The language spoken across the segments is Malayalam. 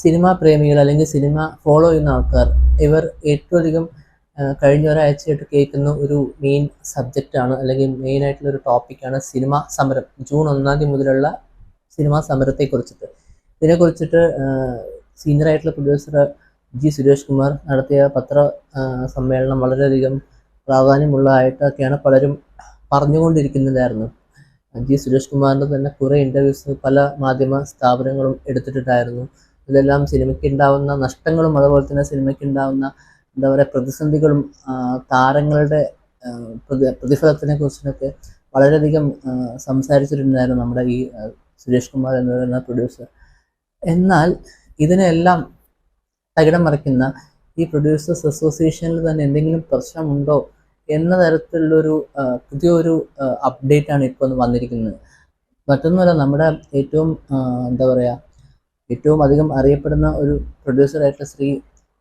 സിനിമാ പ്രേമികൾ അല്ലെങ്കിൽ സിനിമ ഫോളോ ചെയ്യുന്ന ആൾക്കാർ ഇവർ ഏറ്റവും അധികം കഴിഞ്ഞ ഒരാഴ്ചയായിട്ട് കേൾക്കുന്ന ഒരു മെയിൻ സബ്ജക്റ്റാണ് അല്ലെങ്കിൽ മെയിൻ ആയിട്ടുള്ള ഒരു ടോപ്പിക്കാണ് സിനിമ സമരം. ജൂൺ ഒന്നാം തീയതി മുതലുള്ള സിനിമാ സമരത്തെ കുറിച്ചിട്ട്. ഇതിനെക്കുറിച്ചിട്ട് സീനിയർ ആയിട്ടുള്ള പ്രൊഡ്യൂസർ ജി സുരേഷ് കുമാർ നടത്തിയ പത്ര സമ്മേളനം വളരെയധികം പ്രാധാന്യമുള്ളതായിട്ടൊക്കെയാണ് പലരും പറഞ്ഞുകൊണ്ടിരിക്കുന്നതായിരുന്നു. ജി സുരേഷ് കുമാറിന്റെ തന്നെ കുറേ ഇന്റർവ്യൂസ് പല മാധ്യമ സ്ഥാപനങ്ങളും എടുത്തിട്ടുണ്ടായിരുന്നു. ഇതെല്ലാം സിനിമയ്ക്ക് ഉണ്ടാവുന്ന നഷ്ടങ്ങളും അതുപോലെ തന്നെ സിനിമയ്ക്ക് ഉണ്ടാവുന്ന എന്താ പറയുക പ്രതിസന്ധികളും താരങ്ങളുടെ പ്രതിഫലത്തിനെ കുറിച്ചൊക്കെ വളരെയധികം സംസാരിച്ചിട്ടുണ്ടായിരുന്നു നമ്മുടെ ഈ സുരേഷ് കുമാർ എന്ന് പറയുന്ന പ്രൊഡ്യൂസർ എന്നാൽ ഇതിനെല്ലാം തകിടം മറിക്കുന്ന ഈ പ്രൊഡ്യൂസേഴ്സ് അസോസിയേഷനിൽ തന്നെ എന്തെങ്കിലും പ്രശ്നമുണ്ടോ എന്ന തരത്തിലുള്ളൊരു പുതിയൊരു അപ്ഡേറ്റ് ആണ് ഇപ്പോൾ വന്നിരിക്കുന്നത്. മറ്റൊന്നുമല്ല നമ്മുടെ ഏറ്റവും എന്താ പറയുക ഏറ്റവും അധികം അറിയപ്പെടുന്ന ഒരു പ്രൊഡ്യൂസറായിട്ടുള്ള ശ്രീ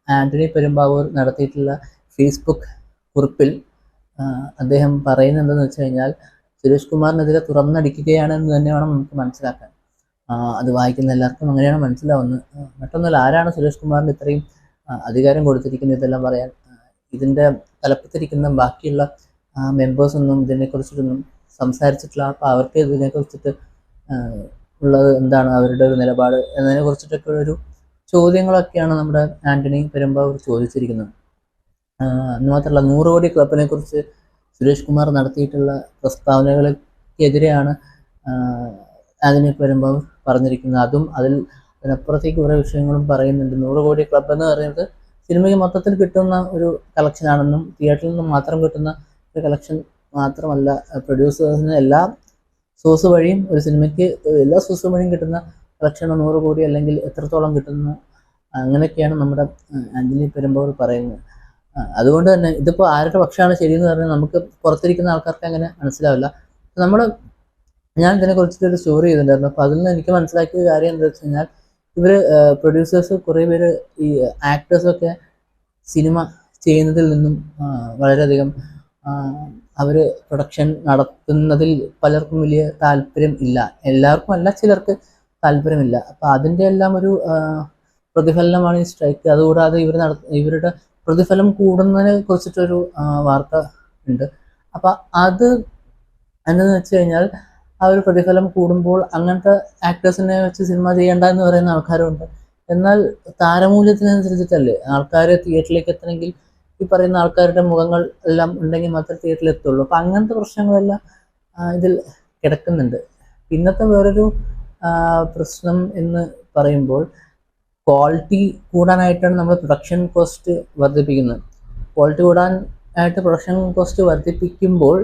ആന്റണി പെരുമ്പാവൂർ നടത്തിയിട്ടുള്ള ഫേസ്ബുക്ക് കുറിപ്പിൽ അദ്ദേഹം പറയുന്നത് വെച്ച് കഴിഞ്ഞാൽ സുരേഷ് കുമാറിനെതിരെ തുറന്നടിക്കുകയാണ് എന്ന് തന്നെ വേണം നമുക്ക് മനസ്സിലാക്കാൻ. അത് വായിക്കുന്ന എല്ലാവർക്കും അങ്ങനെയാണ് മനസ്സിലാവുന്നത്. മറ്റൊന്നുമല്ല ആരാണ് സുരേഷ് കുമാറിന് ഇത്രയും അധികാരം കൊടുത്തിരിക്കുന്നത് ഇതെല്ലാം പറയാൻ? ഇതിന്റെ തലപ്പത്തിരിക്കുന്ന ബാക്കിയുള്ള മെമ്പേഴ്സൊന്നും ഇതിനെക്കുറിച്ചിട്ടൊന്നും സംസാരിച്ചിട്ടില്ല. അപ്പോൾ അവർക്ക് ഇതിനെക്കുറിച്ചിട്ട് ഉള്ളത് എന്താണ് അവരുടെ ഒരു നിലപാട് എന്നതിനെ കുറിച്ചിട്ടൊക്കെ ഒരു ചോദ്യങ്ങളൊക്കെയാണ് നമ്മുടെ ആന്റണി പെരുമ്പാവൂർ ചോദിച്ചിരിക്കുന്നത്. എന്ന് മാത്രമല്ല നൂറ് കോടി ക്ലബിനെ കുറിച്ച് സുരേഷ് കുമാർ നടത്തിയിട്ടുള്ള പ്രസ്താവനകൾക്കെതിരെയാണ് ആന്റണി പെരുമ്പാവൂർ പറഞ്ഞിരിക്കുന്നത്. അതും അതിൽ അതിനപ്പുറത്തേക്ക് കുറേ വിഷയങ്ങളും പറയുന്നുണ്ട്. നൂറ് കോടി ക്ലബ് എന്ന് പറയുന്നത് സിനിമയ്ക്ക് മൊത്തത്തിൽ കിട്ടുന്ന ഒരു കളക്ഷനാണെന്നും തിയേറ്ററിൽ നിന്നും മാത്രം കിട്ടുന്ന ഒരു കളക്ഷൻ മാത്രമല്ല പ്രൊഡ്യൂസേഴ്സിന് എല്ലാ സോഴ്സ് വഴിയും ഒരു സിനിമയ്ക്ക് എല്ലാ സോഴ്സ് വഴിയും കിട്ടുന്ന കളക്ഷൻ നൂറ് കോടി അല്ലെങ്കിൽ എത്രത്തോളം കിട്ടുന്നു അങ്ങനെയൊക്കെയാണ് നമ്മുടെ ആന്റണി പെരുമ്പോൾ പറയുന്നത്. അതുകൊണ്ട് തന്നെ ഇതിപ്പോൾ ആരുടെ പക്ഷമാണ് ശരിയെന്ന് പറഞ്ഞാൽ നമുക്ക് പുറത്തിരിക്കുന്ന ആൾക്കാർക്ക് അങ്ങനെ മനസ്സിലാവില്ല. നമ്മൾ ഞാൻ ഇതിനെ ഒരു സ്റ്റോറി ചെയ്തിട്ടുണ്ടായിരുന്നു. അപ്പോൾ അതിൽ നിന്ന് എനിക്ക് മനസ്സിലാക്കിയ കാര്യം എന്താ വെച്ച് കഴിഞ്ഞാൽ ഇവർ പ്രൊഡ്യൂസേഴ്സ് കുറേ പേര് ഈ ആക്ടേഴ്സൊക്കെ സിനിമ ചെയ്യുന്നതിൽ നിന്നും വളരെയധികം അവർ പ്രൊഡക്ഷൻ നടത്തുന്നതിൽ പലർക്കും വലിയ താല്പര്യം ഇല്ല. എല്ലാവർക്കും അല്ല ചിലർക്ക് താല്പര്യമില്ല. അപ്പോൾ അതിന്റെ എല്ലാം ഒരു പ്രതിഫലനമാണ് ഈ സ്ട്രൈക്ക് അതുകൂടാതെ ഇവർ നട ഇവരുടെ പ്രതിഫലം കൂടുന്നതിനെ കുറിച്ചിട്ടൊരു വാർത്ത ഉണ്ട്. അപ്പം അത് എന്താണെന്ന് വെച്ച് കഴിഞ്ഞാൽ ആ ഒരു പ്രതിഫലം കൂടുമ്പോൾ അങ്ങനത്തെ ആക്ടേഴ്സിനെ വെച്ച് സിനിമ ചെയ്യേണ്ട എന്ന് പറയുന്ന ആൾക്കാരുണ്ട്. എന്നാൽ താരമൂല്യത്തിനനുസരിച്ചിട്ടല്ലേ? ആൾക്കാർ തിയേറ്ററിലേക്ക് എത്തണമെങ്കിൽ ഈ പറയുന്ന ആൾക്കാരുടെ മുഖങ്ങൾ എല്ലാം ഉണ്ടെങ്കിൽ മാത്രമേ തിയേറ്ററിൽ എത്തുള്ളൂ. അപ്പം അങ്ങനത്തെ പ്രശ്നങ്ങളെല്ലാം ഇതിൽ കിടക്കുന്നുണ്ട്. ഇന്നത്തെ വേറൊരു പ്രശ്നം എന്ന് പറയുമ്പോൾ ക്വാളിറ്റി കൂടാനായിട്ടാണ് നമ്മൾ പ്രൊഡക്ഷൻ കോസ്റ്റ് വർദ്ധിപ്പിക്കുന്നത്. ക്വാളിറ്റി കൂടാനായിട്ട് പ്രൊഡക്ഷൻ കോസ്റ്റ് വർദ്ധിപ്പിക്കുമ്പോൾ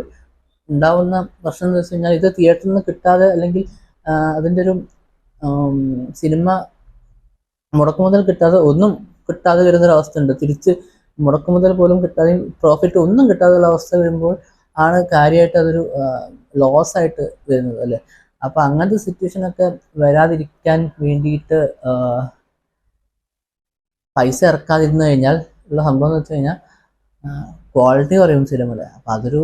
ഉണ്ടാവുന്ന പ്രശ്നം എന്ന് വെച്ച് കഴിഞ്ഞാൽ ഇത് തിയേറ്ററിൽ നിന്ന് കിട്ടാതെ അല്ലെങ്കിൽ അതിന്റെ ഒരു സിനിമ മുടക്കം മുതൽ കിട്ടാതെ ഒന്നും കിട്ടാതെ വരുന്നൊരവസ്ഥ ഉണ്ട് തിരിച്ച് മുടക്കുമുതൽ പോലും കിട്ടാതെ പ്രോഫിറ്റ് ഒന്നും കിട്ടാതെയുള്ള അവസ്ഥ വരുമ്പോൾ ആണ് കാര്യമായിട്ട് അതൊരു ലോസ് ആയിട്ട് വരുന്നത് അല്ലേ? അപ്പം അങ്ങനത്തെ സിറ്റുവേഷനൊക്കെ വരാതിരിക്കാൻ വേണ്ടിയിട്ട് പൈസ ഇറക്കാതിരുന്നു കഴിഞ്ഞാൽ ഉള്ള സംഭവം എന്ന് വെച്ച് കഴിഞ്ഞാൽ ക്വാളിറ്റി കുറയും സിനിമയുടെ അപ്പം അതൊരു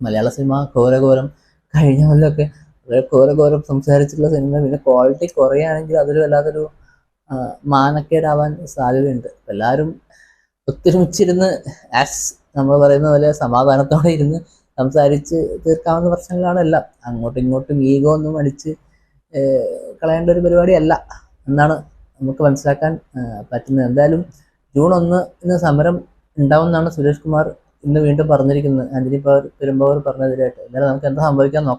മലയാള സിനിമ ഘോരഘോരം കഴിഞ്ഞ കൊല്ലമൊക്കെ ഘോരഘോരം സംസാരിച്ചിട്ടുള്ള സിനിമ പിന്നെ ക്വാളിറ്റി കുറയുകയാണെങ്കിൽ അതൊരു വല്ലാത്തൊരു മാനക്കേടാവാൻ സാധ്യതയുണ്ട്. എല്ലാവരും ഒത്തൊരുമിച്ചിരുന്ന് ആസ് നമ്മൾ പറയുന്ന പോലെ സമാധാനത്തോടെ ഇരുന്ന് സംസാരിച്ച് തീർക്കാവുന്ന പ്രശ്നങ്ങളാണ് എല്ലാം. അങ്ങോട്ടും ഇങ്ങോട്ടും ഈഗോ ഒന്നും അടിച്ച് കളയേണ്ട ഒരു പരിപാടിയല്ല എന്നാണ് നമുക്ക് മനസ്സിലാക്കാൻ പറ്റുന്നത്. എന്തായാലും ജൂൺ ഒന്നിന് സമരം ഉണ്ടാവുമെന്നാണ് സുരേഷ് കുമാർ ഇന്ന് വീണ്ടും പറഞ്ഞിരിക്കുന്നത്. ആന്റണി പവർ പെരുമ്പാവൂർ പറഞ്ഞതിനായിട്ട് എന്തായാലും നമുക്ക് എന്താ സംഭവിക്കാൻ നോക്കാം.